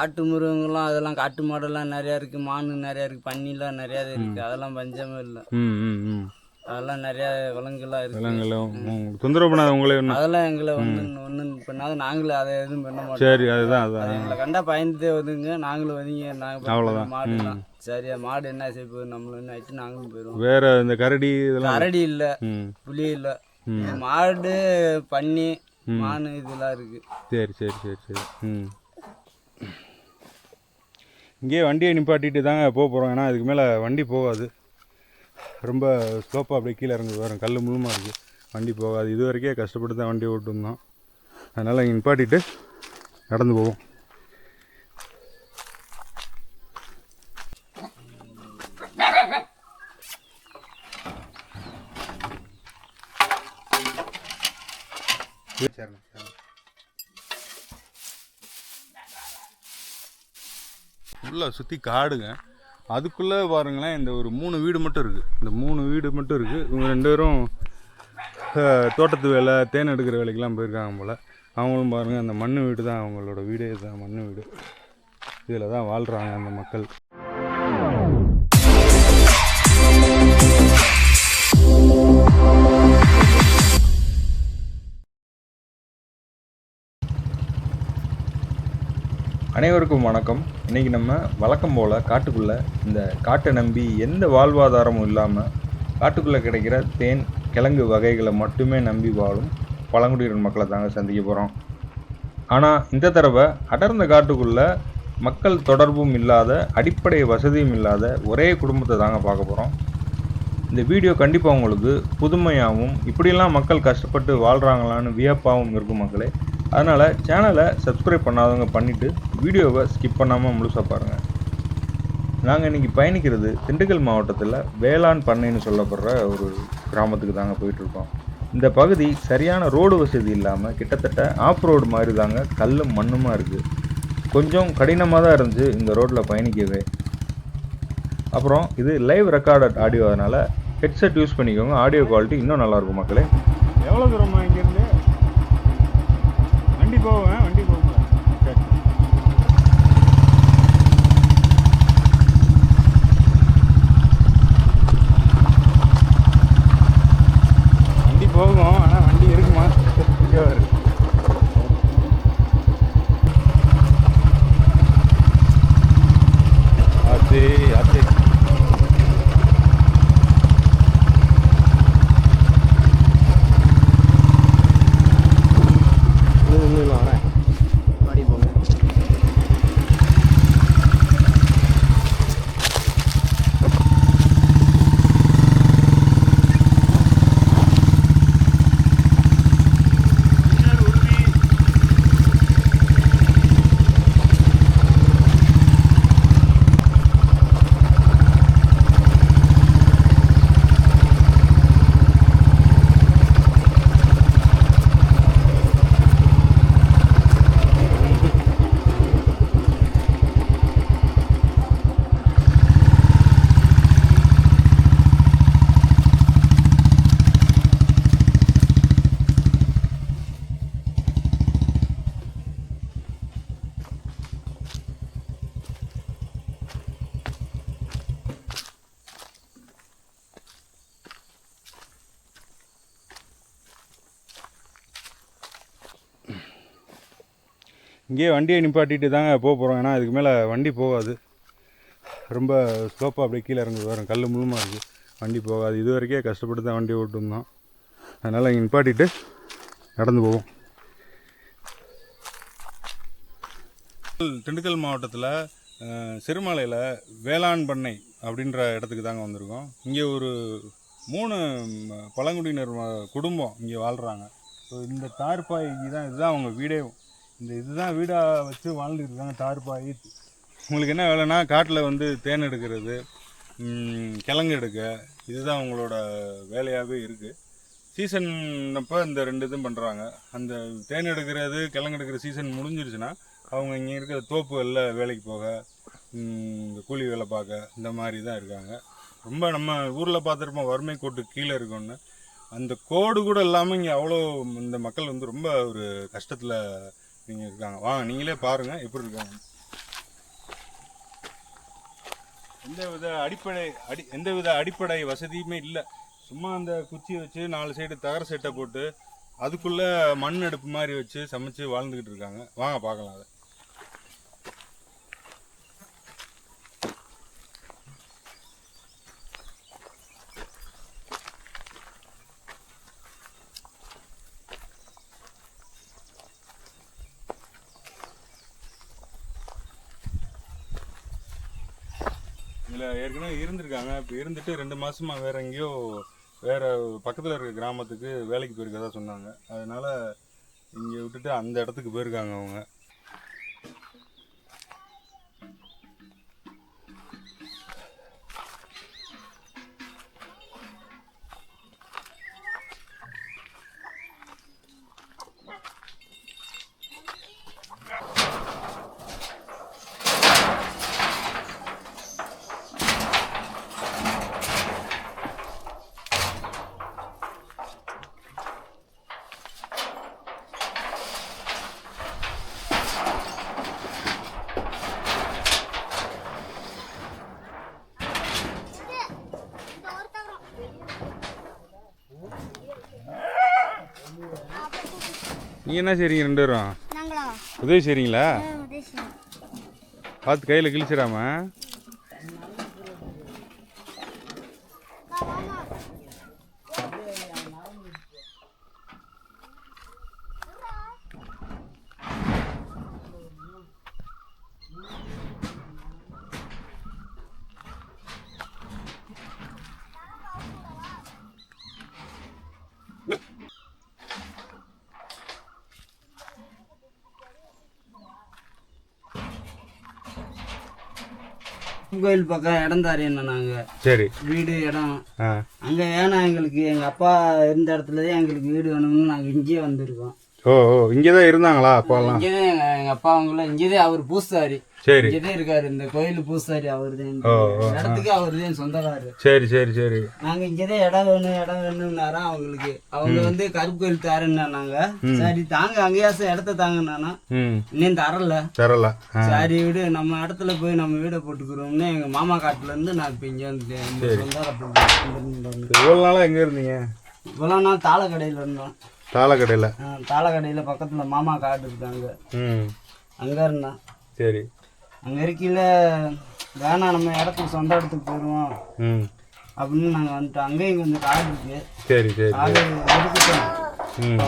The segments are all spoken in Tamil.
காட்டு மிருகங்கள்லாம் அதெல்லாம் காட்டு மாடெல்லாம் நிறையா இருக்குது மானு நிறையா இருக்குது பன்னிலாம் நிறையா இருக்குது அதெல்லாம் பஞ்சமே இல்லை. அதெல்லாம் நிறையா விலங்குலாம் இருக்குது தொந்தரவு பண்ணாத உங்களே அதெல்லாம் எங்களை வந்து ஒன்றும் பண்ணாத. நாங்களும் அதை எதுவும் பண்ண மாட்டோம். சரி அதுதான் அது அதுதான். எங்களை கண்டா பயந்துட்டே வருதுங்க. நாங்களும் வருவீங்க நாங்கள் அவ்வளவுதான். மாடுலாம். சரியா மாடு என்ன செய்ய நம்மளும் ஆயிட்டு நாங்களும் போயிடுவோம் வேற இந்த கரடி இதெல்லாம் அரடி இல்லை. புளி இல்லை. மாடு பன்னி மானு இதெல்லாம் இருக்குது சரி சரி சரி சரி. ம். இங்கேயே வண்டியை நிப்பாட்டிட்டு தாங்க போக போகிறோம் ஏன்னா அதுக்கு மேலே வண்டி போகாது. ரொம்ப ஸ்லோப்பாக அப்படியே கீழே இறங்கி வரும் கல் முழுமா இருக்குது வண்டி போகாது. இது வரைக்கும் கஷ்டப்பட்டு தான் வண்டி ஓட்டுருந்தோம் அதனால் இங்கே நிப்பாட்டிட்டு நடந்து போவோம். ஃபுல்லாக சுற்றி காடுங்க. அதுக்குள்ளே பாருங்களேன் இந்த ஒரு மூணு வீடு மட்டும் இருக்குது இந்த மூணு வீடு மட்டும் இருக்குது இவங்க ரெண்டு பேரும் தோட்டத்து வேலை தேன் எடுக்கிற வேலைக்கெலாம் போயிருக்காங்க போல். அவங்களும் பாருங்கள் அந்த மண் வீடு தான் அவங்களோட வீடே தான் மண் வீடு. இதில் தான் வாழ்கிறாங்க அந்த மக்கள். அனைவருக்கும் வணக்கம். இன்னைக்கு நம்ம வழக்கம் போல் காட்டுக்குள்ளே இந்த காட்டை நம்பி எந்த வாழ்வாதாரமும் இல்லாமல் காட்டுக்குள்ளே கிடைக்கிற தேன் கிழங்கு வகைகளை மட்டுமே நம்பி வாழும் பழங்குடியினர் மக்களை தாங்க சந்திக்க போகிறோம் ஆனால் இந்த தடவை அடர்ந்த காட்டுக்குள்ளே மக்கள் தொடர்பும் இல்லாத அடிப்படை வசதியும் இல்லாத ஒரே குடும்பத்தை தாங்க பார்க்க போகிறோம் இந்த வீடியோ கண்டிப்பாக உங்களுக்கு புதுமையாகவும் இப்படியெல்லாம் மக்கள் கஷ்டப்பட்டு வாழ்கிறாங்களான்னு வியப்பாகவும் இருக்கும் மக்களே. அதனால் சேனலை சப்ஸ்கிரைப் பண்ணாதவங்க பண்ணிவிட்டு வீடியோவை ஸ்கிப் பண்ணாமல் முழுசாக பாருங்கள் நாங்கள் இன்றைக்கி பயணிக்கிறது திண்டுக்கல் மாவட்டத்தில் வேளாண் பண்ணைன்னு சொல்லப்படுற ஒரு கிராமத்துக்கு தாங்க போயிட்டுருக்கோம் இந்த பகுதி சரியான ரோடு வசதி இல்லாமல் கிட்டத்தட்ட ஆஃப் ரோடு மாதிரி தாங்க கல்லும் மண்ணுமா இருக்குது கொஞ்சம் கடினமாக தான் இருந்துச்சு இந்த ரோட்டில் பயணிக்கவே. அப்புறம் இது லைவ் ரெக்கார்டட் ஆடியோ அதனால் ஹெட்செட் யூஸ் பண்ணிக்கோங்க ஆடியோ குவாலிட்டி இன்னும் நல்லாயிருக்கும் மக்களே. எவ்வளோ தூரமாக இங்கேயே வண்டியை நிப்பாட்டிட்டு தாங்க போக போகிறோம் ஏன்னா இதுக்கு மேலே வண்டி போகாது. ரொம்ப ஸ்லோப்பாக அப்படியே கீழே இறங்கி வரும் கல் முழுமா இருக்குது வண்டி போகாது. இது வரைக்கே கஷ்டப்பட்டு தான் வண்டி ஓட்டிருந்தோம். அதனால் இங்கே நிப்பாட்டிட்டு நடந்து போவோம். திண்டுக்கல் மாவட்டத்தில் சிறுமலையில் வேளாண் பண்ணை அப்படின்ற இடத்துக்கு தாங்க வந்திருக்கோம். இங்கே ஒரு மூணு பழங்குடியினர் குடும்பம் இங்கே வாழ்கிறாங்க ஸோ இந்த தார்பாய்க்கு தான் இதுதான் அவங்க வீடே இந்த இதுதான் வீடாக வச்சு வாழ்ந்துட்டு இருக்காங்க தார்பாய். உங்களுக்கு என்ன வேலைன்னா காட்டில் வந்து தேன் எடுக்கிறது கிழங்கு எடுக்க. இதுதான் அவங்களோட வேலையாகவே இருக்குது சீசன் அப்போ இந்த ரெண்டு இதுவும் பண்ணுறாங்க அந்த தேன் எடுக்கிறது கிழங்கு எடுக்கிற சீசன் முடிஞ்சிருச்சுன்னா அவங்க இங்கே இருக்கிற தோப்பு தோப்புகளில் வேலைக்கு போக இந்த கூலி வேலை பார்க்க இந்த மாதிரி தான் இருக்காங்க. ரொம்ப நம்ம ஊரில் பார்த்துருப்போம் வறுமை கோட்டு கீழே இருக்கோன்னு அந்த கோடு கூட இல்லாமல் இங்கே அவ்வளோ இந்த மக்கள் வந்து ரொம்ப ஒரு கஷ்டத்தில் நீங்கள் இருக்காங்க. வாங்க நீங்களே பாருங்கள் எப்படி இருக்காங்க. எந்த வித அடிப்படை அடி எந்த வித அடிப்படை வசதியுமே இல்லை. சும்மா அந்த குச்சி வச்சு நாலு சைடு தகர செட்டை போட்டு அதுக்குள்ளே மண் அடுப்பு மாதிரி வச்சு சமைச்சு வாழ்ந்துக்கிட்டு இருக்காங்க. வாங்க பார்க்கலாம் அதை இதில் ஏற்கனவே இருந்திருக்காங்க. இப்போ இருந்துட்டு ரெண்டு மாசமா வேற எங்கேயோ வேற பக்கத்தில் இருக்க கிராமத்துக்கு வேலைக்கு போயிருக்கதா சொன்னாங்க. அதனால இங்கே விட்டுட்டு அந்த இடத்துக்கு போயிருக்காங்க அவங்க. நீங்கள் என்ன செய்றீங்க ரெண்டு பேரும்? உதவி செய்றீங்களா? பார்த்து கையில் கிழிச்சிடாம. கோயில் பக்கம் இடம் தாரியண்ணா நாங்கள் சரி. வீடு இடம். அங்கே வேணாம் எங்களுக்கு எங்கள் அப்பா இருந்த இடத்துல தான் எங்களுக்கு வீடு வேணும்னு நாங்கள் இங்கேயே வந்திருக்கோம். ஓ ஓ இங்கே தான் இருந்தாங்களா அப்பாலாம் இங்கே எங்கள் எங்கள் அப்பா அவங்களாம் இங்கே தான் அவர் பூசாரி. சரி. தான் இருக்காரு. இந்த கோயில் பூசாரி அவர் தான் ஓ ஓ இடத்துக்கு அவர் தான் சொந்தக்காரரு. சரி சரி சரி. நாங்க இங்கதான் இடம் வேணும் இடம் வேணும்னாரா அவங்களுக்கு. அவங்க வந்து கருப்பு கோயில் தாருன்னா நாங்க. சரி தாங்க அங்கேயாச்சும் இடத்த தாங்கண்ணா ம். இன்னும் தரல. தரல. சரி வீடு. நம்ம இடத்துல போய் நம்ம வீடை போட்டுக்கிறோம்னு எங்க மாமா காட்டுல இருந்து நான் இப்ப இங்க வந்துட்டேன். இந்த சொந்தக்காரத்துல இவ்வளோ நாளாக எங்கே இருந்தீங்க? இவ்வளவு நாள் தாள கடையில இருந்தோம் தாள கடையில பக்கத்துல மாமா காடு இருக்காங்க. அங்க இருந்தேன். சரி. அங்க இருக்கையில வேணாம் நம்ம இடத்துக்கு சொந்த இடத்துக்கு போயிடுவோம் ம். அப்படின்னு நாங்க வந்துட்டோம். அங்கேயும் கொஞ்சம் காடு இருக்கு. சரி சரி காடு எடுத்துட்டோம்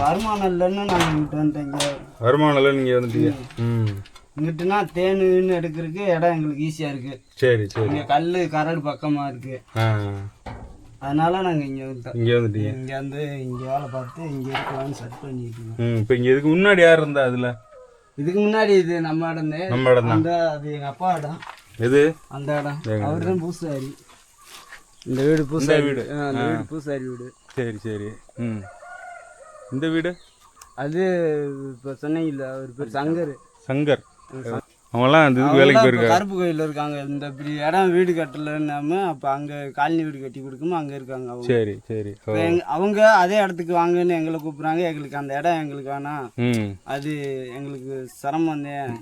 வருமானம் இல்லைன்னு நாங்க இங்கிட்டு வந்துட்டோம் வருமானம் நீங்கள் வந்துட்டீங்க. ம். இங்கிட்டுனா தேனுன்னு எடுக்கிறதுக்கு இடம் எங்களுக்கு ஈஸியா இருக்கு. சரி சரி. இங்க கல்லு கரடு பக்கமா இருக்கு. அதனால நாங்க இங்க வந்துட்டோம். இங்கே வந்துட்டீங்க. இங்க வந்து இங்க வேலை பார்த்து இங்க இருக்கலாம்னு செட் பண்ணிட்டு இருக்கோம். இப்போ இங்கே இதுக்கு முன்னாடி யார் இருந்தா அதில்? இதுக்கு முன்னாடி இது நம்ம இடம் நம்ம இடம் அந்த அது எங்க அப்பா இடம். எது? அந்த இடம். அவர் தான் பூசாரி. இந்த வீடு பூசாரி. வீடு. அந்த வீடு பூசாரி வீடு. சரி சரி. ம். இந்த வீடு? அது இப்ப சொன்னீங்கல்ல அவர் பேர் சங்கர். சங்கர். அவங்களாம் அந்த இதுக்கு வேலைக்கு போயிருக்காங்க. கருப்பு கோயில் இருக்காங்க. இந்த இப்படி இடம் வீடு கட்டலன்னாம அப்ப அங்க காலனி வீடு கட்டி கொடுக்குமோ அங்க இருக்காங்க அவங்க. சரி சரி. அவங்க அதே இடத்துக்கு வாங்கன்னு எங்களை கூப்பிடுறாங்க. எங்களுக்கு அந்த இடம் எங்களுக்கு வேணாம். அது எங்களுக்கு சிரமம் தான்.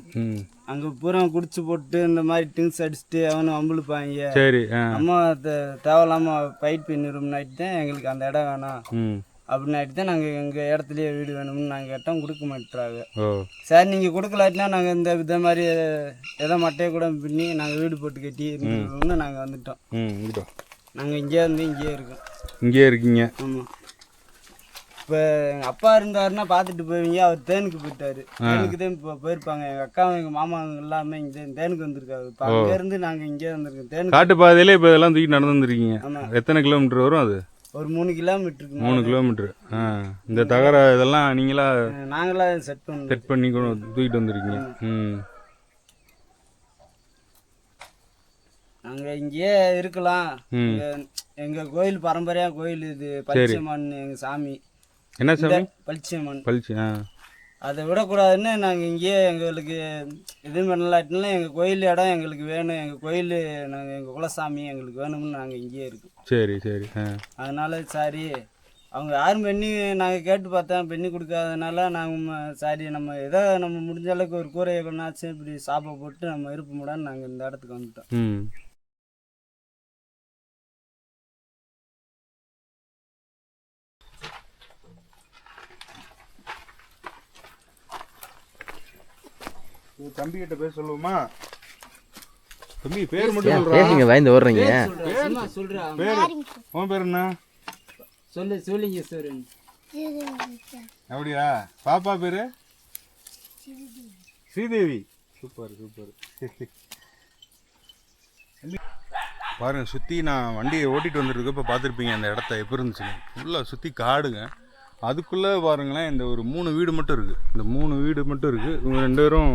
அங்க பூரா குடிச்சு போட்டு இந்த மாதிரி டிங்ஸ் அடிச்சுட்டு அவனு வம்புழுப்பாங்க சரி நம்ம தே- தேவையில்லாம ஃபைட் பண்ணிடும்னாட்டு தான் எங்களுக்கு அந்த இடம் வேணாம். அப்படின்னாட்டு தான் நாங்கள் எங்கள் இடத்துலயே வீடு வேணும்னு நாங்கள் கேட்டோம் கொடுக்க மாட்டுறாங்க. சரி நீங்கள் கொடுக்கலாட்டினா நாங்கள் இந்த இதை மாதிரி எதை மட்டையை கூட பின்னி நாங்கள் வீடு போட்டு கட்டி இருந்துருவோம்னு நாங்கள் வந்துட்டோம். நாங்கள் இங்கே வந்து இங்கேயே இருக்கோம். இங்கேயே இருக்கீங்க. ஆமாம் இப்போ எங்கள் அப்பா இருந்தாருன்னா பார்த்துட்டு போவீங்க அவர் தேனுக்கு போயிட்டாரு. தேனுக்கு தான் இப்போ போயிருப்பாங்க. எங்கள் அக்காவும் எங்கள் மாமாங்க எல்லாமே இங்கே தேனுக்கு வந்திருக்காங்க. இப்போ அங்கேருந்து நாங்கள் இங்கே வந்திருக்கோம். தேனுக்கு காட்டு பாதையிலே இப்போ இதெல்லாம் தூக்கி நடந்து வந்துருக்கீங்க ஆமா. எத்தனை கிலோமீட்டர் வரும் அது? ஒரு மூணு கிலோமீட்டருக்கு மூணு கிலோமீட்டர். ஆ இந்த தகர இதெல்லாம் நீங்களா நாங்களாம் செட் பண்ணோம் செட் பண்ணி தூக்கிட்டு வந்திருக்கீங்க. ம். நாங்கள் இங்கேயே இருக்கலாம். ம். இங்க எங்க கோயில் பரம்பரையா கோயில் இது பளிச்சம்மன் எங்க சாமி. என்ன சாமி? பளிச்சம்மன் பளிச்சு ஆ. அதை விடக்கூடாதுன்னு நாங்கள் இங்கேயே எங்களுக்கு எதுவும் பண்ணலாட்டினாலும் எங்கள் கோயில் இடம் எங்களுக்கு வேணும். எங்கள் கோயில் நாங்கள் எங்கள் குலசாமி எங்களுக்கு வேணும்னு நாங்கள் இங்கேயே இருக்கோம். சரி சரி. அதனால சாரி அவங்க யாரும் பெண்ணி நாங்கள் கேட்டு பார்த்தோம். பெண்ணி கொடுக்காதனால நாங்கள் சாரி நம்ம ஏதோ நம்ம முடிஞ்ச அளவுக்கு ஒரு கூரையை கொண்டாச்சும் இப்படி சாப்பை போட்டு நம்ம இருப்போம்டான்னு நாங்கள் இந்த இடத்துக்கு வந்துட்டோம். தம்பி கிட்ட பேர் சொல்லுவோமா? தம்பி பேர் மட்டும் சொல்றா. பேசுங்க பயந்து ஓடுறீங்க? சும்மா சொல்கிறா பேர் உன் பேர் என்ன? சொல்லு சொல்லிங்க சார் அப்படியா? பாப்பா பேரு? ஸ்ரீதேவி. Super super. பாருங்க சுற்றி நான் வண்டியை ஓட்டிட்டு வந்துருக்கப்ப பார்த்துருப்பீங்க அந்த இடத்த எப்படி இருந்துச்சுன்னு ஃபுல்லாக சுற்றி காடுங்க. அதுக்குள்ளே பாருங்களேன் இந்த ஒரு மூணு வீடு மட்டும் இருக்குது இந்த மூணு வீடு மட்டும் இருக்குது இவங்க ரெண்டு பேரும்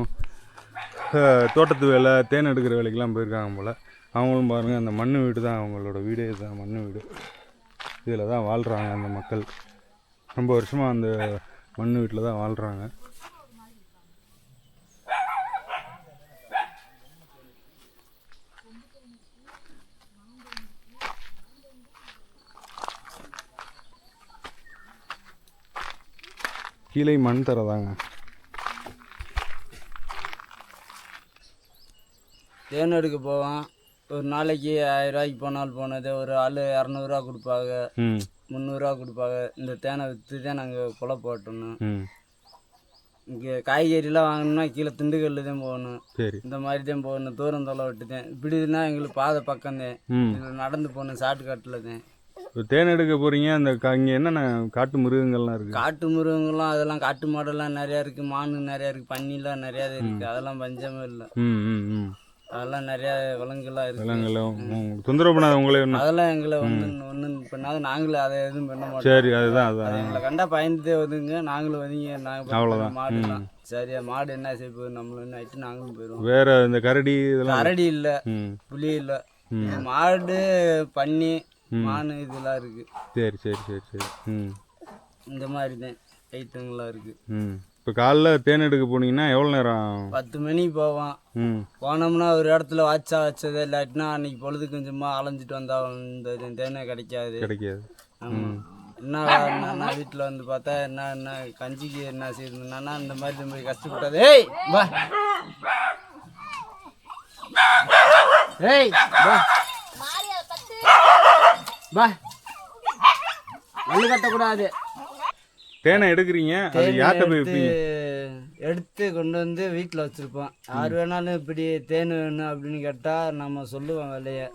தோட்டத்து வேலை தேன் எடுக்கிற வேலைக்கெல்லாம் போயிருக்காங்க போல். அவங்களும் பாருங்கள் அந்த மண் வீடு தான் அவங்களோட வீடே தான் மண் வீடு. இதில் தான் வாழ்கிறாங்க அந்த மக்கள். ரொம்ப வருஷமாக அந்த மண் வீட்டில் தான் வாழ்கிறாங்க கீழே மண் தரதாங்க தேன் எடுக்க போவான் ஒரு நாளைக்கு ஆயிரம் ரூபாய்க்கு போனால் போனது. ஒரு ஆள் இரநூறுவா கொடுப்பாங்க. முந்நூறுரூவா கொடுப்பாங்க. இந்த தேனை விற்று தான் நாங்கள் கொலை போட்டணும் இங்கே காய்கறிலாம் வாங்கணும்னா கீழே திண்டுக்கல்ல தான் போகணும். சரி. இந்த மாதிரி தான் போகணும். தூரம் தொலை விட்டுதேன் இப்படின்னா எங்களுக்கு பாதை பக்கம் தான். நடந்து போகணும் ஷார்ட்கட்டில் தான். இப்போ தேன் எடுக்க போகிறீங்க அந்த இங்கே என்னென்ன காட்டு மிருகங்கள்லாம் இருக்குது காட்டு மிருகங்கள்லாம் அதெல்லாம் காட்டு மாடெல்லாம் நிறையா இருக்குது மானு நிறையா இருக்குது பன்னிலாம் நிறையா இருக்குது அதெல்லாம் பஞ்சமே இல்லை. அதெல்லாம் நிறையா விலங்குலாம் இருக்குது தொந்தரவு பண்ணாத உங்களே என்ன அதெல்லாம் எங்களை ஒன்று ஒன்றும் பண்ணாத நாங்களும் அதை எதுவும் பண்ண மாட்டோம். சரி அதுதான் அது அதுதான் எங்களை கண்டா பயந்துட்டே வருதுங்க. நாங்களும் வதிங்க நாங்கள் அவ்வளவுதான். மாடுலாம் சரியா மாடு என்ன செய்ய நம்மளும் ஆயிட்டு நாங்களும் போயிடுவோம். வேற இந்த கரடி இதெல்லாம் அரடி இல்லை புளி இல்லை. மாடு பன்னி மானு இதெல்லாம் இருக்கு. சரி சரி சரி சரி. ம். இந்த மாதிரி தான் ஐட்டங்கள்லாம் இருக்கு. ம். இப்போ காலைல தேன் எடுக்க போனீங்கன்னா எவ்வளோ நேரம்? பத்து மணிக்கு போவான் ம். போனோம்னா ஒரு இடத்துல வாட்சா வச்சது இல்லாட்டினா அன்னைக்கு பொழுது கொஞ்சமா அலைஞ்சிட்டு வந்தா இந்த தேனே கிடைக்காது. கிடைக்காது. ஆமா. என்ன வீட்டில் வந்து பார்த்தா என்ன என்ன கஞ்சிக்கு என்ன செய்யணும்னா இந்த மாதிரி இந்த மாதிரி கஷ்டப்பட்டது. ஏய் வா. ஏய் வா. வா மல்லு கட்டக்கூடாது தேனை எடுக்கிறீங்க? அது யார்கிட்ட போய் எடுத்து வைப்பீங்க? எடுத்து கொண்டு வந்து வீட்டில் வச்சுருப்போம். யார் வேணாலும் இப்படி தேன் வேணும் அப்படின்னு கேட்டால் நம்ம சொல்லுவோம் விலையை.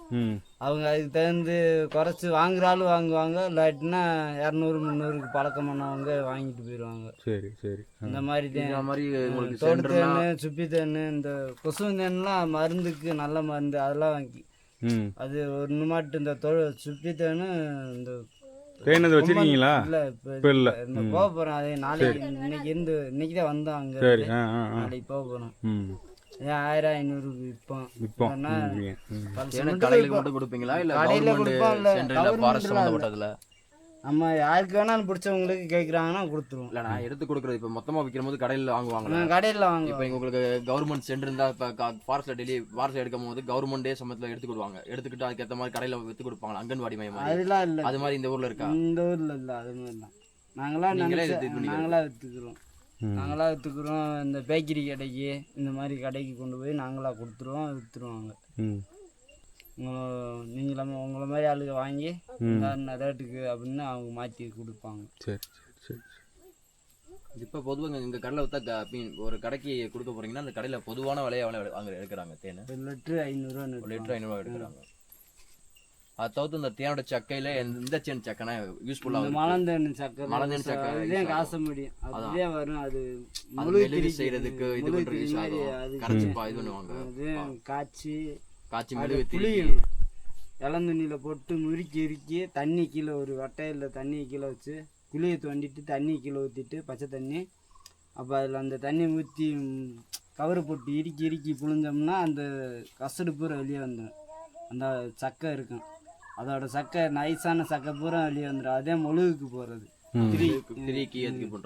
அவங்க அதுக்கு தகுந்து குறைச்சி வாங்குற ஆளு வாங்குவாங்க இல்லாட்டினா இரநூறு முந்நூறுக்கு பழக்கமானவங்க வாங்கிட்டு போயிடுவாங்க சரி சரி. இந்த மாதிரி இந்த தான். மாதிரி உங்களுக்கு தோடு தேன் சுப்பி தேன் இந்த கொசு தேன்லாம் மருந்துக்கு நல்ல மருந்து அதெல்லாம் வாங்கி. அது ஒன்று மாட்டு இந்த தொ சுப்பி தேன் இந்த அதை வச்சிருக்கீங்களா? இல்லை இப்போ இல்லை. போக போகிறோம் அது நாளைக்கு இன்னைக்கு இருந்து இன்னைக்கு தான் வந்தோம் அங்கே சரி ஆ ஆ ஆ. நாளைக்கு போக போகிறோம் ம். ஏன் ஆயிரம் ஐநூறுக்கு விற்போம். இப்போ இல்லைன்னா விற்போம். மட்டும் கொடுப்பீங்களா? இல்ல கடையில கொடுப்போம், இல்ல ஃபாரஸ்ட் இல்ல. சம்பந்தப்பட்டதுல? நம்ம யாருக்கு வேணாலும் பிடிச்சவங்களுக்கு கேட்குறாங்கன்னா கொடுத்துருவோம். இல்ல நான் எடுத்து கொடுக்குறது இப்ப மொத்தமா விற்கும் போது கடையில வாங்குவாங்களா? கடையில் இப்போ வாங்குவோம். இங்க உங்களுக்கு கவர்மெண்ட் சென்டர் இருந்தா இப்போ ஃபாரஸ்ட்ல டெய்லி ஃபாரஸ்ட்ல எடுக்கும் போது கவர்மெண்டே சமயத்துல எடுத்துக்கிடுவாங்க எடுத்துக்கிட்டு அதுக்கேற்ற மாதிரி கடையில வித்து கொடுப்பாங்க அங்கன்வாடி மையம் மாதிரி. அதெல்லாம் இல்லை. அது மாதிரி இந்த ஊர்ல இருக்கா? இந்த ஊரில் இல்லை அது மாதிரிலாம் நாங்களாம் நீங்களே நினைச்ச- இது பண்ணிக்கிறது. நாங்களா விற்றுக்குறோம் ம். நாங்களா விற்றுக்குறோம் இந்த பேக்கரி கடைக்கு இந்த மாதிரி கடைக்கு கொண்டு போய் நாங்களா கொடுத்துருவோம் விற்றுருவாங்க ம் நீங்கள உங்களை மாதிரி ஆளுங்க வாங்கி இந்த ரேட்டுக்கு அப்படின்னு அவங்க மாற்றி கொடுப்பாங்க. சரி சரி சரி இப்ப பொதுவாக இங்க கடையில மீன் ஒரு கடைக்கு கொடுக்க போறீங்கன்னா அந்த கடையில பொதுவான விலையை எவ்வளவு வாங்க எடுக்கிறாங்க தேன்? ஒரு லிட்ரு ஐநூறுரூவா ஒரு லிட்டர் ஐநூறுவா எடுக்கிறாங்க. அது தவிர்த்து இந்த தேனோட சக்கையில எந்த தேன் சக்கைனா யூஸ்ஃபுல்லா இந்த மலந்தேன் சக்கரை மலந்தேன் அதுதான் use காச முடியும் அதுதான் வரும் அது அது முழு செய்யறதுக்கு இது அது கரைச்சி பா இது பண்ணுவாங்க. அது காய்ச்சி காய்ச்சி மெழுகு புளியும் இளந்தண்ணியில் போட்டு முறுக்கி இறுக்கி தண்ணி கீழே ஒரு வட்டையில் தண்ணி கீழே வச்சு குழியை தோண்டிட்டு தண்ணி கீழே ஊற்றிட்டு பச்சை தண்ணி. அப்போ அதில் அந்த தண்ணி ஊற்றி கவரை போட்டு இறுக்கி இறுக்கி புழிஞ்சோம்னா அந்த கசடு பூரா வெளியே வந்துடும் அந்த சக்கை இருக்கும். அதோட சக்கை நைஸான சக்கை பூரா வெளியே வந்துடும் அதே முழுகுக்கு போகிறது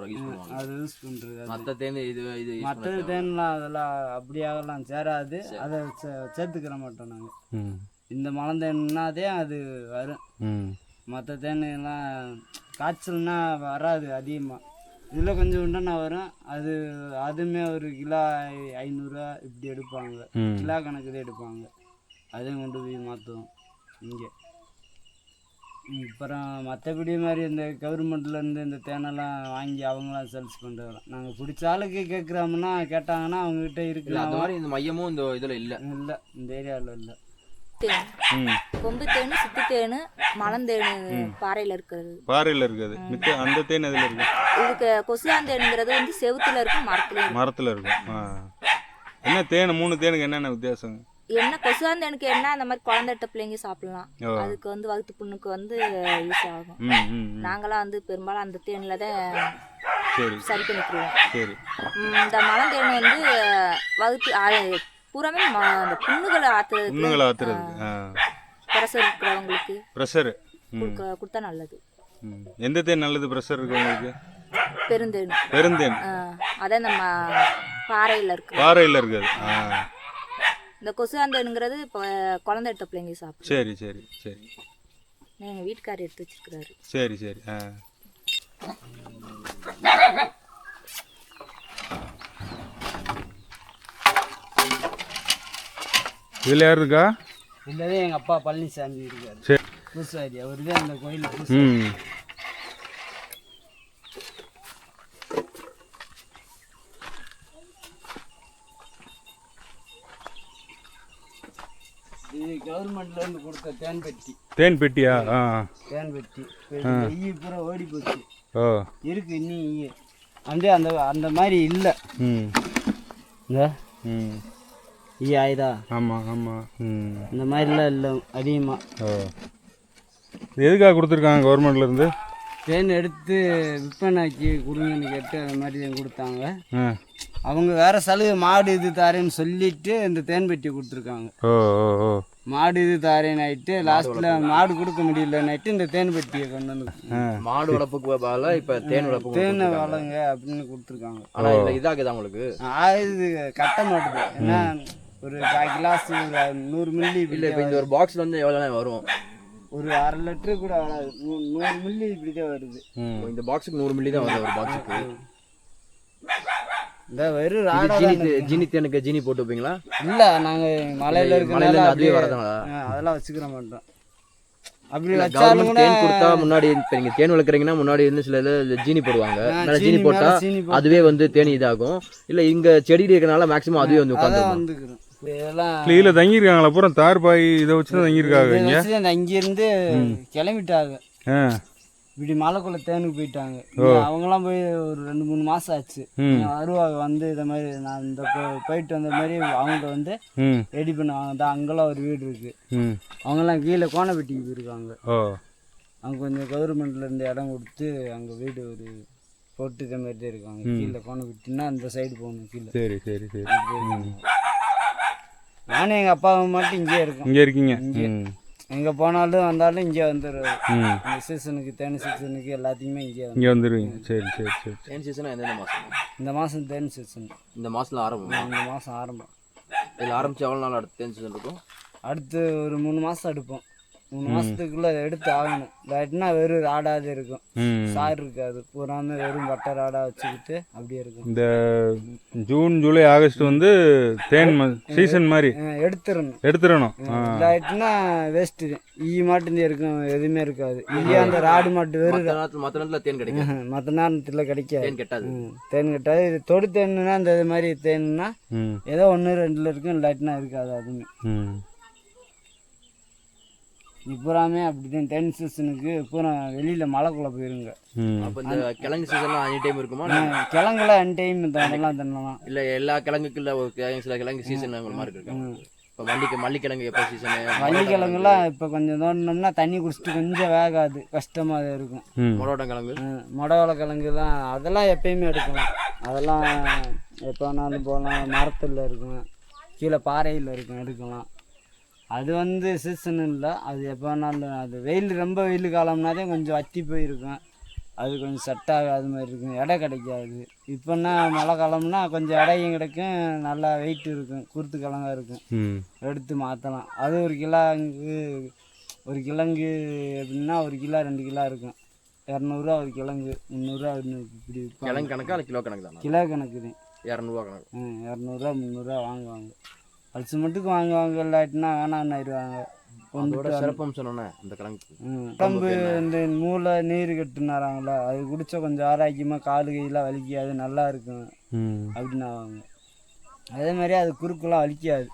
யூஸ் பண்ணுவாங்க? அது யூஸ் பண்ணுறது மத்த தேன் இது இது மற்ற தேன்லாம் அதெல்லாம் அப்படியாகலாம் சேராது. அதை சே- சேர்த்துக்கிற மாட்டோம் நாங்கள் ம். இந்த மலந்தேன்னாதே அது வரும். ம். மற்ற தேனெல்லாம் காய்ச்சல்னா வராது அதிகமாக இதில் கொஞ்சம் உண்டனா வரும். அது அதுவுமே ஒரு கிலோ ஐநூறுரூவா இப்படி எடுப்பாங்க. கிலோ கணக்கு தான் எடுப்பாங்க. அதையும் கொண்டு போய் மாற்றுவோம் இங்கே. அப்புறம் மற்றபடி மாதிரி இந்த கவர்மெண்ட்லேருந்து இந்த தேனெல்லாம் வாங்கி அவங்களாம் சேல்ஸ் பண்ணுறோம் நாங்கள் பிடிச்ச ஆளுக்கு கேட்குறோம்னா கேட்டாங்கன்னா அவங்ககிட்ட இருக்குல்ல அந்த மாதிரி இந்த மையமும் இந்த இதுல இல்ல. இல்லை இந்த ஏரியாவில் இல்லை. தேன். ம். கொம்பு தேன் சித்து தேன் மலந்தேனு பாறையில் இருக்கிறது. பாறையில் இருக்குது. மித்த அந்த தேன் எதில் இருக்கு? இதுக்கு கொசுவாந்தேனுங்கிறது வந்து செவுத்துல இருக்கும் மரத்துல மரத்தில் இருக்கும். என்ன தேன் மூணு தேனுக்கு என்னென்ன வித்தியாசங்க என்ன கொசுவாந்தேனுக்கு என்ன அந்த மாதிரி குழந்தைட்ட பிள்ளைங்க சாப்பிடலாம். அதுக்கு வந்து வகுத்து புண்ணுக்கு வந்து யூஸ் ஆகும். நாங்களாம் வந்து பெரும்பாலும் அந்த தேனில் தான் சரி. சரி பண்ணிக்கிடுவோம் சரி. ம், இந்த மலந்தேன் வந்து வகுத்து பூராமே அந்த புண்ணுகளை ஆத்துறதுக்கு உண்ணுங்களை ஆத்துறதுக்கு ஆ. ப்ரெஷர் இருக்கிறவங்களுக்கு ப்ரெஷரு. கொடுத்தா நல்லது. எந்த தேன் நல்லது ப்ரெஷர் இருக்கு உங்களுக்கு பெருந்தேன். பெருந்தேன் அதான் நம்ம பாறையில் இருக்கு. பாறையில் இருக்குது. இந்த கொசுவாந்தேனுங்கிறது இப்போ குழந்தை எடுத்த பிள்ளைங்க சாப்பிடும் சரி சரி சரி. எங்கள் வீட்டுக்காரர் எடுத்து வச்சிருக்கிறாரு. சரி சரி ஆ. இதில் யார் இருக்கா? இல்லவே எங்கள் அப்பா பழனிசாமி இருக்காரு. சரி. பூசாரி. அவர் தான் அந்த கோயில் ம். இது கவர்மெண்ட்லேருந்து கொடுத்த தேன் பெட்டி. தேன் பெட்டியா? ஆ. தேன் பெட்டி. ஈ பூரா ஓடி போச்சு. ஓ. இருக்கு இன்னும் ஈ அப்படியே அந்த அந்த மாதிரி இல்லை. ம். இந்த? ம். ஈ ஆயுதா? ஆமாம் ஆமாம் ம். இந்த மாதிரிலாம் இல்லை அதிகமாக ஓ. எதுக்காக கொடுத்துருக்காங்க கவர்மெண்ட்லேருந்து தேன் எடுத்து விற்பனைக்கு கொடுங்கன்னு கேட்டு அது மாதிரி தான் கொடுத்தாங்க. அவங்க வேற சலுகை மாடு இது தாரேன்னு சொல்லிட்டு இந்த தேன் பெட்டி கொடுத்துருக்காங்க. ஓ ஓ ஓ. மாடு இது தாரேன்னு ஆயிட்டு லாஸ்ட்ல மாடு கொடுக்க முடியலன்னாயிட்டு இந்த தேன் பெட்டியை கொண்டு வந்து மாடு வளர்ப்புக்கு பதிலா இப்ப தேன் வளர்ப்புக்கு தேனை. வளங்க அப்படின்னு கொடுத்துருக்காங்க. ஆனா இதுல இதாக்குதா உங்களுக்கு? ஆ, இது கட்ட மாட்டுது. ஏன்னா ஒரு கால் கிளாஸ் ஒரு நூறு மில்லி இல்ல இப்ப இந்த ஒரு பாக்ஸ்ல வந்து எவ்வளவு வரும்? ஒரு அரை லிட்டரு கூட வராது. நூ- நூறு மில்லி இப்படிதான் வருது. இந்த பாக்ஸுக்கு நூறு மில்லி தான் வருது ஒரு பாக்ஸுக்கு இந்த வெறும் ராடா ஜீனி ஜீனி தேனுக்கு ஜீனி போட்டு வைப்பீங்களா? இல்ல நாங்க மலையில இருந்து அதுவே ஆ, அதெல்லாம் வச்சுக்கிற மாட்டோம். அப்படி வச்சாலும் தேன் கொடுத்தா முன்னாடி இப்ப நீங்க தேன் வளர்க்குறீங்கன்னா முன்னாடி இருந்து சில இதுல ஜீனி போடுவாங்க. மேல ஜீனி மேல போட்டா சீனி போட்டு அதுவே வந்து தேனி இதாகும். இல்ல இங்க செடி இருக்கறனால மேக்ஸிமம் அதுவே வந்து இல்லை இதில் தங்கியிருக்காங்களா? பூரா தார் பாய் இதை வச்சு தான் தங்கியிருக்காங்க இங்கே. அங்கிருந்து கிளம்பிட்டாங்க. இப்படி மலைக்குள்ள தேனுக்கு போயிட்டாங்க. அவங்கெல்லாம் போய் ஒரு ரெண்டு மூணு மாசம் ஆச்சு. ம். வருவாங்க வந்து இதை மாதிரி நான் இந்த போயிட்டு வந்த மாதிரி அவங்கள்ட்ட வந்து ரெடி பண்ணுவாங்க. தான் அங்கெல்லாம் ஒரு வீடு இருக்கு. அவங்கெல்லாம் கீழே கோணப்பட்டிக்கு போயிருக்காங்க. அங்கே கொஞ்சம் கவர்மெண்ட்ல இருந்து இடம் கொடுத்து அங்கே வீடு ஒரு போட்டு இந்த மாதிரி இருக்காங்க கீழே கோணப்பட்டினா அந்த சைடு போகணும் கீழே. சரி சரி சரி. நானும் எங்கள் அப்பாவும் மட்டும் இங்கே இருக்கோம். இங்கே இருக்கீங்க. எங்கே போனாலும் வந்தாலும் இங்கே வந்துடுறது ம். இந்த சீசனுக்கு தேன் சீசனுக்கு எல்லாத்தையுமே இங்கே இங்கே வந்துடுவீங்க சரி சரி சரி. தேன் சீசன் எந்தெந்த மாசம்? இந்த மாதம் தேன் சீசன் இந்த மாசத்துல ஆரம்பம்? இந்த மாதம் ஆரம்பம். இதுல ஆரம்பிச்சு எவ்வளவு நாள் அடுத்து தேன் சீசன் இருக்கும்? அடுத்து ஒரு மூணு மாதம் எடுப்போம். மூணு மாதத்துக்குள்ளே அதை எடுத்து ஆகணும். இல்லாட்டினா வெறும் ராடாது இருக்கும். சார் இருக்காது. பூராமே வெறும் வட்டை ராடா வச்சுக்கிட்டு அப்படியே இருக்கும். இந்த ஜூன் ஜூலை ஆகஸ்ட் வந்து தேன் சீசன் மாதிரி. எடுத்துடணும். எடுத்துடணும் இல்லாட்டினா வேஸ்ட்டு. ஈ மாட்டுந்தே இருக்கும் எதுவுமே இருக்காது. ஈயா அந்த ராடு மாட்டு வெறும் மத்த நேரத்துல மத்த நேரத்துல தேன் கிடைக்கும் மற்ற நேரத்தில் கிடைக்காது. தேன் கெட்டாது. தேன் கட்டாது. இது தொடு தேன்னா இந்த இது மாதிரி தேன்னா ஏதோ ஒன்று ரெண்டில் இருக்கும். இல்லாட்டினா இருக்காது அதுவுமே. இப்போறாமே அப்படிதான். தேன் சீசனுக்கு பூரா வெளியில் மலைக்குள்ளே போயிருங்க. அப்ப இந்த கிழங்கு சீசன்லாம் எனி டைம் இருக்குமா? கிழங்குலாம் அன் டைம் தண்டெல்லாம் தின்னலாம். இல்ல எல்லா கிழங்குக்கு இல்ல ஒரு கிழங்கு சில கிழங்கு சீசன் மாதிரி இருக்கு? இப்ப மல்லிக்கு மல்லிக்கிழங்கு எப்போ சீசன் வள்ளிக்கிழங்குலாம் இப்போ கொஞ்சம் தோண்டினோம்னா தண்ணி குடிச்சிட்டு கொஞ்சம் வேகாது. கஷ்டமாக இருக்கும். ம். மொரோட்டம் கிழங்கு? மொடவள கிழங்குலாம் அதெல்லாம் எப்பயுமே எடுக்கலாம். அதெல்லாம் எப்போ வேணாலும் போகலாம். மரத்தில் இருக்கும். கீழே பாறையில் இருக்கும் எடுக்கலாம். அது வந்து சீசன் இல்லை. அது எப்போ வேணாலும் அது வெயில் ரொம்ப வெயில் காலம்னாதே கொஞ்சம் வத்தி போயிருக்கும். அது கொஞ்சம் செட் ஆகாத மாதிரி இருக்கும். எடை கிடைக்காது. இப்போன்னா மழை காலம்னா கொஞ்சம் எடையும் கிடைக்கும். நல்லா வெயிட் இருக்கும். குருத்து கிழங்கா இருக்கும். எடுத்து மாற்றலாம் அது ஒரு கிலோங்கு ஒரு கிழங்கு எப்படின்னா ஒரு கிலோ ரெண்டு கிலோ இருக்கும். இரநூறுவா ஒரு கிழங்கு முந்நூறுரூவா இப்படி. கிழங்கு கணக்கா கிலோ கணக்கு தானே? கிலோ கணக்கு தான். இரநூறுவா கணக்கு. ம் இரநூறுவா முந்நூறுரூவா வாங்குவாங்க. பல்சு மட்டுக்கு வாங்குவாங்க இல்லாட்டினா வேணான்னு ஆயிடுவாங்க அதோட சிறப்பம்சம் என்ன இந்த கிழங்கு உடம்பு இந்த மூளை நீர் கட்டுனாராங்களா? அது குடிச்சா கொஞ்சம் ஆரோக்கியமாக காலு கையெல்லாம் வலிக்காது நல்லா இருக்கும். அப்படின்னு ஆவாங்க அதே மாதிரி அது குறுக்கெல்லாம் வலிக்காது.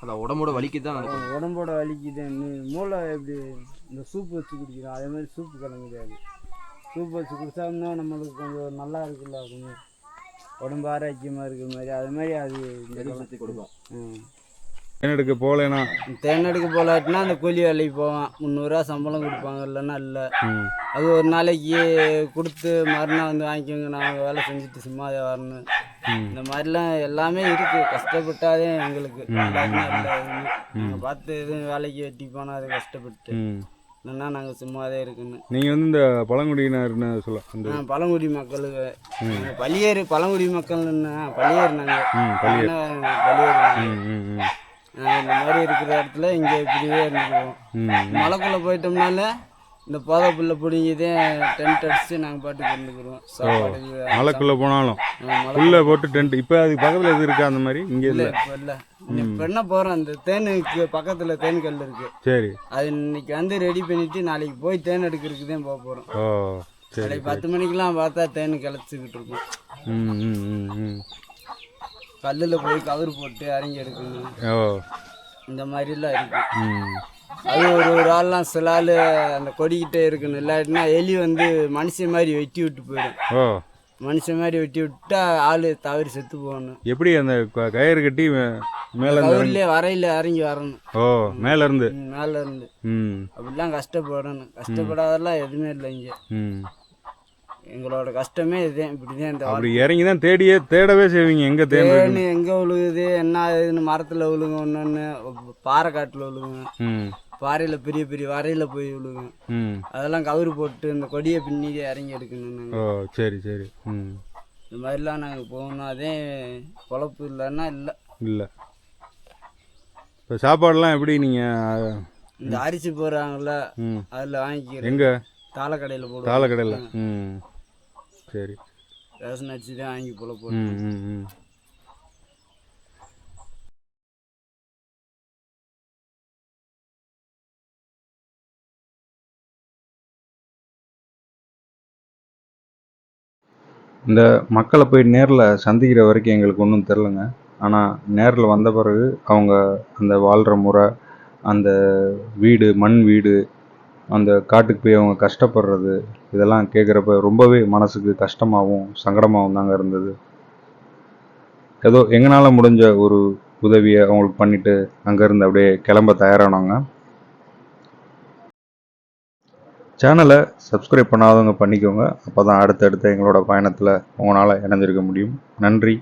அதான் உடம்போட வலிக்கு தான் உடம்போட வலிக்குது. மூளை எப்படி இந்த சூப் வச்சு குடிக்கிறோம் அதே மாதிரி சூப்பு கலங்குது அது சூப் வச்சு குடிச்சோம்னா நம்மளுக்கு கொஞ்சம் நல்லா இருக்குல்ல கொஞ்சம் உடம்பு ஆரோக்கியமாக இருக்கிற மாதிரி அது மாதிரி அது இந்த எதிர்ப்பு சக்தி கொடுக்கும் ம். தேன் எடுக்க போகலைன்னா தேன் எடுக்க போலாட்டினா அந்த கூலி வேலைக்கு போவான். முந்நூறுரூவா சம்பளம் கொடுப்பாங்க இல்லைன்னா இல்லை. அது ஒரு நாளைக்கு கொடுத்து மறுநாள் வந்து வாங்கிக்கோங்க நாங்கள் வேலை செஞ்சுட்டு சும்மாவே வரணும். இந்த மாதிரிலாம் எல்லாமே இருக்குது கஷ்டப்பட்டாதே எங்களுக்கு. இல்லை பார்த்து எதுவும் வேலைக்கு வெட்டி போனால் அது கஷ்டப்பட்டு. ம். இல்லைன்னா நாங்கள் சும்மாவே இருக்கணும் நீங்கள் வந்து இந்த பழங்குடியினர்னு சொல்ல அந்த பழங்குடி மக்களுக்கு. பள்ளியேறு பழங்குடி மக்கள்னு பள்ளியேறு நாங்கள் பள்ளியேறு. நாங்க. ம் ம் ம். நாங்க இந்த மாதிரி இருக்கிற இடத்துல இங்கே இப்படியே இருந்துக்குவோம். ம். மலைக்குள்ளே போயிட்டோம்னால இந்த போதை புல்லை பிடிங்கிதே டென்ட் அடிச்சு நாங்கள் பாட்டுக்கு இருந்துக்கிறோம். சாப்பாடு மலைக்குள்ளே போனாலும் புல்லை போட்டு டென்ட். இப்போ அதுக்கு பக்கத்தில் எது இருக்கா அந்த மாதிரி? இங்கே இல்லை இப்போ இல்லை. இப்போ என்ன போகிறோம் அந்த தேனுக்கு பக்கத்தில் தேன் கல் இருக்குது சரி. அது இன்னைக்கு வந்து ரெடி பண்ணிட்டு நாளைக்கு போய் தேன் எடுக்கிறதுக்கு தான் போக போகிறோம் ஓ சரி நாளைக்கு பத்து மணிக்கெலாம் பார்த்தா தேன் கிளச்சிக்கிட்டு இருக்கும். கல்லில் போய் கவர் போட்டு இறங்கி எடுக்கணும். ஓ. இந்த மாதிரிலாம் இருக்கு. அது ஒரு ஒரு ஆள்லாம் சில ஆள் அந்த கொடிக்கிட்டே இருக்கணும் இல்லாட்டினா எலி வந்து மனுஷன் மாதிரி வெட்டி விட்டு போயிடும். ஓ. மனுஷன் மாதிரி வெட்டி விட்டா ஆள் தவறி செத்து போகணும். எப்படி அந்த க- கயிறு கட்டி மே- மேல இருந்து கவர்லேயே வரையில் இறங்கி வரணும். ஓ மேல இருந்து ம், மேல இருந்து ம். அப்படிலாம் கஷ்டப்படணும். கஷ்டப்படாதெல்லாம் எதுவுமே இல்லை இங்கே. ம். எங்களோட கஷ்டமே இதுதான் இப்படிதான் இந்த அப்படி இறங்கி தான் தேடியே தேடவே செய்வீங்க. எங்க இருக்கு தேனு எங்கே விழுகுது என்ன இதுன்னு மரத்தில் விழுங்க ஒன்று ஒன்று பாறை காட்டில் விழுகும் ம். பாறையில் பெரிய பெரிய வரையில் போய் விழுகும் ம். அதெல்லாம் கவுரு போட்டு இந்த கொடியை பின்னி இறங்கி எடுக்கணும் ஓ சரி சரி. ம். இந்த மாதிரிலாம் நாங்கள் போகணும். அதே பொழப்பு இல்லைன்னா இல்லை. இல்லை. இப்போ சாப்பாடுலாம் எப்படி நீங்கள் இந்த அரிசி போடுறாங்கல்ல ம். அதில் வாங்கிக்கிறேன் எங்கே? தாளக்கடையில் போடுவோம். தாளக்கடையில்? ம். சரி. ரேஷன் அரிசி தான் வாங்கி போல ம் ம் ம். இந்த மக்களை போய் நேரில் சந்திக்கிற வரைக்கும் எங்களுக்கு ஒன்றும் தெரிலங்க ஆனால் நேரில் வந்த பிறகு அவங்க அந்த வாழ்கிற முறை அந்த வீடு மண் வீடு அந்த காட்டுக்கு போய் அவங்க கஷ்டப்படுறது இதெல்லாம் கேட்குறப்ப ரொம்பவே மனசுக்கு கஷ்டமாகவும் சங்கடமாகவும் தாங்க இருந்தது. ஏதோ எங்களால் முடிஞ்ச ஒரு உதவியை அவங்களுக்கு பண்ணிவிட்டு அங்கேருந்து அப்படியே கிளம்ப தயாரானவங்க. சேனலை சப்ஸ்கிரைப் பண்ணாதவங்க பண்ணிக்கோங்க. அப்போ தான் அடுத்தடுத்த எங்களோட பயணத்தில் உங்களால் இணைஞ்சிருக்க முடியும். நன்றி.